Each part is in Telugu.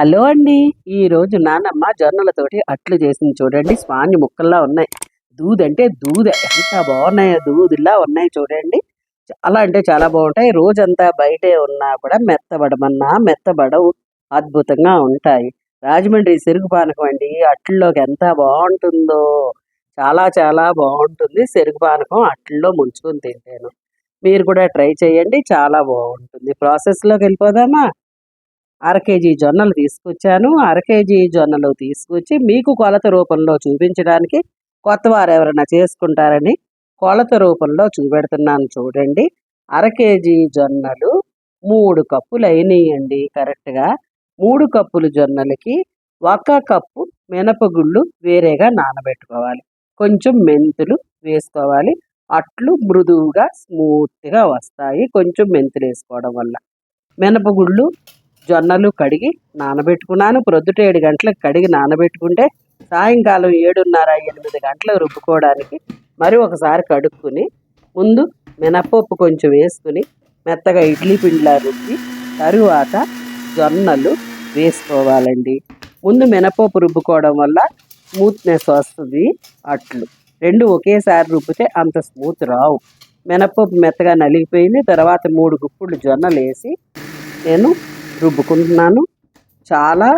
హలో అండి. ఈ రోజు నానమ్మ జొన్నలతోటి అట్లు చేసింది చూడండి. స్పాంజ్ ముక్కల్లా ఉన్నాయి. దూద్ అంటే దూద. ఎంత బాగున్నాయో దూదిలా ఉన్నాయి చూడండి. చాలా అంటే చాలా బాగుంటాయి. రోజంతా బయటే ఉన్నా కూడా మెత్తబడమన్నా మెత్తబడవు. అద్భుతంగా ఉంటాయి. రాజమండ్రి సెరుకు పానకం అండి. అట్లలోకి ఎంత బాగుంటుందో. చాలా చాలా బాగుంటుంది. సెరుగు పానకం అట్లలో ముంచుకొని తింటాను. మీరు కూడా ట్రై చేయండి. చాలా బాగుంటుంది. ప్రాసెస్లోకి వెళ్ళిపోదామా? అర కేజీ జొన్నలు తీసుకొచ్చాను. అర కేజీ జొన్నలు తీసుకొచ్చి మీకు కొలత రూపంలో చూపించడానికి కొత్త వారు ఎవరైనా చేసుకుంటారని కొలత రూపంలో చూపెడుతున్నాను చూడండి. అర కేజీ జొన్నలు మూడు కప్పులు అయినాయండి కరెక్ట్గా. మూడు కప్పులు జొన్నలకి ఒక కప్పు మినపగుళ్ళు వేరేగా నానబెట్టుకోవాలి. కొంచెం మెంతులు వేసుకోవాలి. అట్లు మృదువుగా స్మూత్గా వస్తాయి. కొంచెం మెంతులు వేసుకోవడం వల్ల. మినపగుళ్ళు జొన్నలు కడిగి నానబెట్టుకున్నాను. ప్రొద్దుట ఏడు గంటలకు కడిగి నానబెట్టుకుంటే సాయంకాలం ఏడున్నర ఎనిమిది గంటలకు రుబ్బుకోవడానికి మరి ఒకసారి కడుక్కుని ముందు మినపప్పు కొంచెం వేసుకుని మెత్తగా ఇడ్లీ పిండిలా రుబ్బి తరువాత జొన్నలు వేసుకోవాలండి. ముందు మినపప్పు రుబ్బుకోవడం వల్ల స్మూత్నెస్ వస్తుంది అట్లు. రెండు ఒకేసారి రుబ్బితే అంత స్మూత్ రావు. మినపప్పు మెత్తగా నలిగిపోయింది. తర్వాత మూడు గుప్పులు జొన్నలు వేసి నేను రుబ్బుకుంటున్నాను. చాలా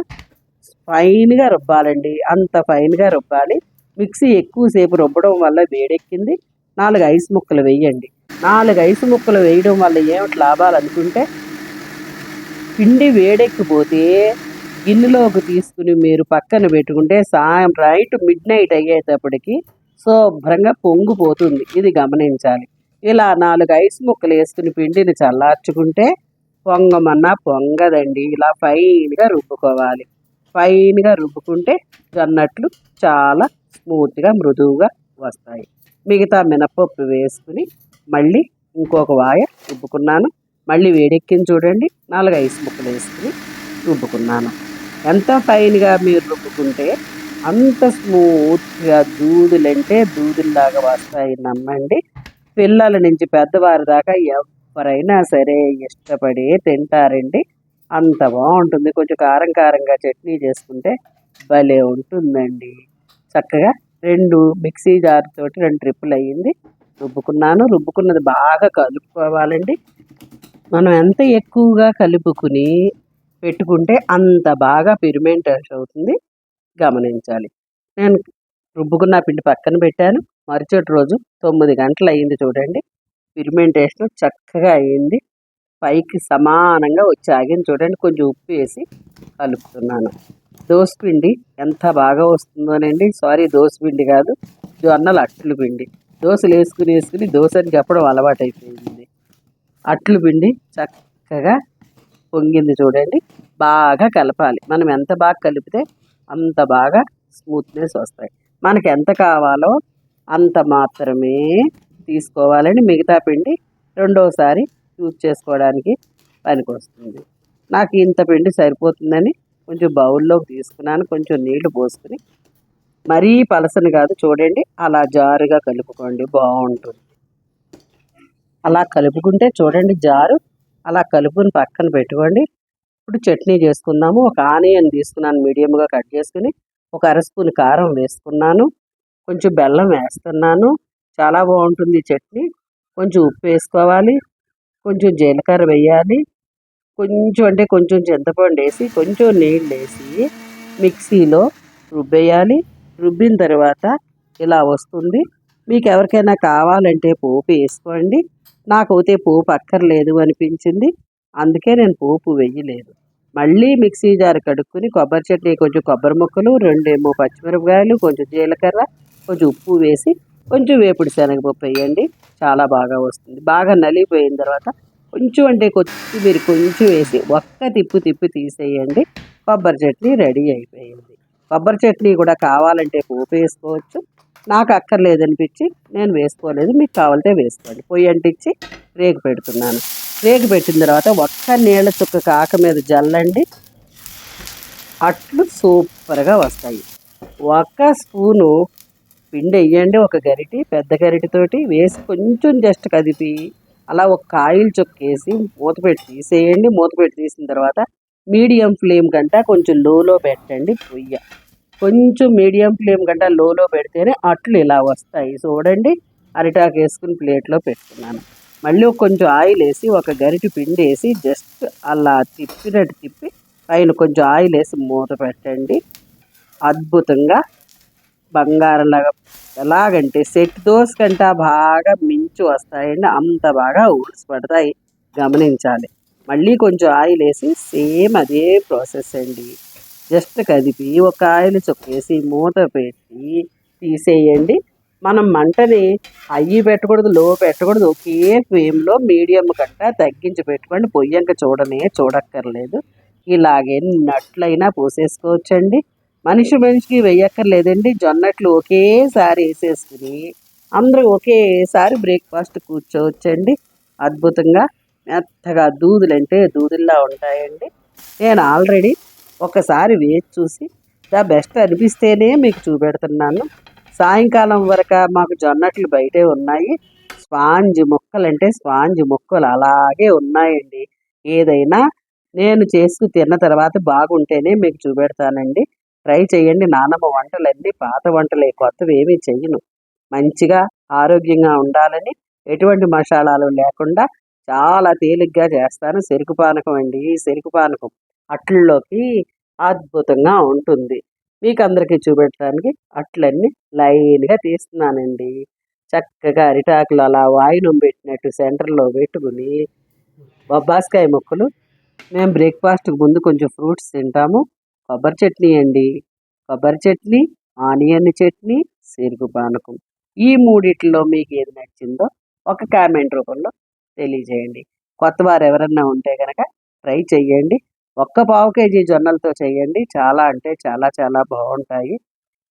ఫైన్గా రుబ్బాలండి. అంత ఫైన్గా రుబ్బాలి. మిక్సీ ఎక్కువసేపు రుబ్బడం వల్ల వేడెక్కింది. నాలుగు ఐస్ ముక్కలు వేయండి. నాలుగు ఐస్ ముక్కలు వేయడం వల్ల ఏమిటి లాభాలు అనుకుంటే పిండి వేడెక్కిపోతే గిన్నెలోకి తీసుకుని మీరు పక్కన పెట్టుకుంటే సాయం రైట్ మిడ్ నైట్ అయ్యేటప్పటికి శుభ్రంగా పొంగిపోతుంది. ఇది గమనించాలి. ఇలా నాలుగు ఐస్ ముక్కలు వేసుకుని పిండిని చల్లార్చుకుంటే పొంగమన్నా పొంగదండి. ఇలా ఫైన్గా రుబ్బుకోవాలి. ఫైన్గా రుబ్బుకుంటే జొన్నట్లు చాలా స్మూత్గా మృదువుగా వస్తాయి. మిగతా మినపప్పు వేసుకుని మళ్ళీ ఇంకొక వాయ రుబ్బుకున్నాను. మళ్ళీ వేడెక్కిన చూడండి. నాలుగు ఐస్ ముక్కలు వేసుకుని రుబ్బుకున్నాను. ఎంత ఫైన్గా మీరు రుబ్బుకుంటే అంత స్మూత్గా దూదులంటే దూదుల్లాగా వస్తాయి. నమ్మండి. పిల్లల నుంచి పెద్దవారి దాకా ఎవరైనా సరే ఇష్టపడి తింటారండి. అంత బాగుంటుంది. కొంచెం కారం కారంగా చట్నీ చేసుకుంటే భలే ఉంటుందండి. చక్కగా రెండు మిక్సీ జార్ తోటి రెండు ట్రిప్పులు అయ్యింది. రుబ్బుకున్నాను. రుబ్బుకున్నది బాగా కలుపుకోవాలండి. మనం ఎంత ఎక్కువగా కలుపుకుని పెట్టుకుంటే అంత బాగా పిరిమెంటేషన్ అవుతుంది. గమనించాలి. నేను రుబ్బుకున్న పిండి పక్కన పెట్టాను. మరుసటి రోజు తొమ్మిది గంటలు అయ్యింది చూడండి. పిరిమెంటేషన్ చక్కగా అయ్యింది. పైకి సమానంగా వచ్చి ఆగింది. చూడండి కొంచెం ఉప్పు వేసి కలుపుతున్నాను. పిండి ఎంత బాగా వస్తుందోనండి సారీ పిండి కాదు జొన్నలు అట్లు పిండి. దోశలు వేసుకుని వేసుకుని దోశని చెప్పడం అలవాటు అయిపోయింది అట్లు పిండి చక్కగా పొంగింది చూడండి. బాగా కలపాలి. మనం ఎంత బాగా కలిపితే అంత బాగా స్మూత్నెస్ వస్తాయి. మనకి ఎంత కావాలో అంత మాత్రమే తీసుకోవాలని మిగతా పిండి రెండోసారి యూజ్ చేసుకోవడానికి పనికొస్తుంది. నాకు ఇంత పిండి సరిపోతుందని కొంచెం బౌల్లోకి తీసుకున్నాను. కొంచెం నీళ్ళు పోసుకుని మరీ పలసని కాదు చూడండి. అలా జారుగా కలుపుకోండి. బాగుంటుంది. అలా కలుపుకుంటే చూడండి జారు. అలా కలుపుని పక్కన పెట్టుకోండి. ఇప్పుడు చట్నీ చేసుకుందాము. ఒక ఆనియన్ తీసుకున్నాను మీడియంగా కట్ చేసుకుని. ఒక అర స్పూన్ కారం వేసుకున్నాను. కొంచెం బెల్లం వేస్తున్నాను. చాలా బాగుంటుంది చట్నీ. కొంచెం ఉప్పు వేసుకోవాలి. కొంచెం జీలకర్ర వేయాలి. కొంచెం అంటే కొంచెం చింతపండు వేసి కొంచెం నీళ్ళు వేసి మిక్సీలో రుబ్బేయాలి. రుబ్బిన తర్వాత ఇలా వస్తుంది. మీకు ఎవరికైనా కావాలంటే పోపు వేసుకోండి. నాకైతే పోపు అక్కర్లేదు అనిపించింది. అందుకే నేను పోపు వేయలేదు. మళ్ళీ మిక్సీ జార్ కడుక్కుని కొబ్బరి చట్నీ కొంచెం కొబ్బరి ముక్కలు రెండేమో పచ్చిమిరపకాయలు కొంచెం జీలకర్ర కొంచెం ఉప్పు వేసి కొంచెం వేపుడు శనగపప్పు వేయండి. చాలా బాగా వస్తుంది. బాగా నలిగిపోయిన తర్వాత కొంచెం అంటే కొత్తిమీర కొంచెం వేసి ఒక్క తిప్పు తిప్పి తీసేయండి. కొబ్బరి చట్నీ రెడీ అయిపోయింది. కొబ్బరి చట్నీ కూడా కావాలంటే పోపు వేసుకోవచ్చు. నాకు అక్కర్లేదనిపించి నేను వేసుకోలేదు. మీకు కావాలంటే వేసుకోండి. పొయ్యి అంటించి రేగు పెడుతున్నాను. రేగు పెట్టిన తర్వాత ఒక్క నీళ్ళ చుక్క కాక మీద జల్లండి. అట్లు సూపర్గా వస్తాయి. ఒక్క స్పూను పిండి వేయండి ఒక గరిటి పెద్ద గరిటితోటి వేసి కొంచెం జస్ట్ కదిపి అలా ఒక కాయిల్ చొక్కేసి మూత పెట్టి తీసేయండి. మూత పెట్టి తీసిన తర్వాత మీడియం ఫ్లేమ్ కంట కొంచెం లోలో పెట్టండి పొయ్య. కొంచెం మీడియం ఫ్లేమ్ కంట లోలో పెడితేనే అట్లు ఇలా వస్తాయి. చూడండి అరిటాకు వేసుకుని ప్లేట్లో పెట్టుకున్నాను. మళ్ళీ కొంచెం ఆయిల్ వేసి ఒక గరిటి పిండి వేసి జస్ట్ అలా తిప్పినట్టు తిప్పి పైన కొంచెం ఆయిల్ వేసి మూత పెట్టండి. అద్భుతంగా బంగారంలాగా ఎలాగంటే సెట్ దోస్ కంటే బాగా మించి వస్తాయండి. అంత బాగా ఊడ్స్ పడతాయి గమనించాలి. మళ్ళీ కొంచెం ఆయిల్ వేసి సేమ్ అదే ప్రాసెస్ అండి. జస్ట్ కదిపి ఒక ఆయిల్ చొక్కేసి మూత పెట్టి తీసేయండి. మనం మంటని అయ్యి పెట్టకూడదు లో పెట్టకూడదు. ఒకే ఫ్లేమ్లో మీడియం కంట తగ్గించి పెట్టుకోండి. పొయ్యంక చూడనే చూడక్కర్లేదు. ఇలాగే నట్లయినా పోసేసుకోవచ్చండి. మనిషి మనిషికి వెయ్యక్కర్లేదండి. జొన్నట్లు ఒకేసారి వేసేసుకుని అందరూ ఒకేసారి బ్రేక్ఫాస్ట్ కూర్చోవచ్చండి. అద్భుతంగా మెత్తగా దూదులు అంటే దూదుల్లా ఉంటాయండి. నేను ఆల్రెడీ ఒకసారి వేచి చూసి ద బెస్ట్ అనిపిస్తేనే మీకు చూపెడుతున్నాను. సాయంకాలం వరకు మాకు జొన్నట్లు బయటే ఉన్నాయి. స్పాంజ్ ముక్కలు అంటే స్పాంజ్ ముక్కలు అలాగే ఉన్నాయండి. ఏదైనా నేను చేసుకు తిన్న తర్వాత బాగుంటేనే మీకు చూపెడతానండి. ట్రై చేయండి. నానమ్మ వంటలన్నీ పాత వంటలే కొత్తవి ఏమీ చెయ్యను. మంచిగా ఆరోగ్యంగా ఉండాలని ఎటువంటి మసాలాలు లేకుండా చాలా తేలిగ్గా చేస్తాను. చెరుకు పానకం అండి. చెరుకు పానకం అట్లలోకి అద్భుతంగా ఉంటుంది. మీకు అందరికీ చూపెట్టడానికి అట్లన్నీ లైన్గా తీస్తున్నానండి. చక్కగా అరిటాకులు అలా వాయినం పెట్టినట్టు సెంటర్లో పెట్టుకుని బొబ్బాస్కాయ ముక్కలు. మేము బ్రేక్ఫాస్ట్కి ముందు కొంచెం ఫ్రూట్స్ తింటాము. కొబ్బరి చట్నీ అండి. కొబ్బరి చట్నీ ఆనియన్ చట్నీ చెరుకు పానకం. ఈ మూడిట్లో మీకు ఏది నచ్చిందో ఒక కామెంట్ రూపంలో తెలియజేయండి. కొత్త వారు ఎవరన్నా ఉంటే కనుక ట్రై చేయండి ఒక్క పావు కేజీ జొన్నలతో చేయండి చాలా అంటే చాలా చాలా బాగుంటాయి.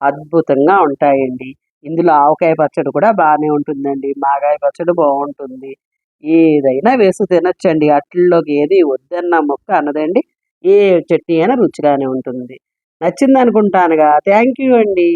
అద్భుతంగా ఉంటాయండి. ఇందులో ఆవకాయ పచ్చడి కూడా బాగానే ఉంటుందండి. మాగాయ పచ్చడి బాగుంటుంది. ఏదైనా వేసి తినొచ్చండి. అట్లలోకి ఏది వద్దన్న మొక్క అనదండి. ఏ చట్నీ అయినా రుచిగానే ఉంటుంది. నచ్చింది అనుకుంటానుగా థ్యాంక్ యూ అండి.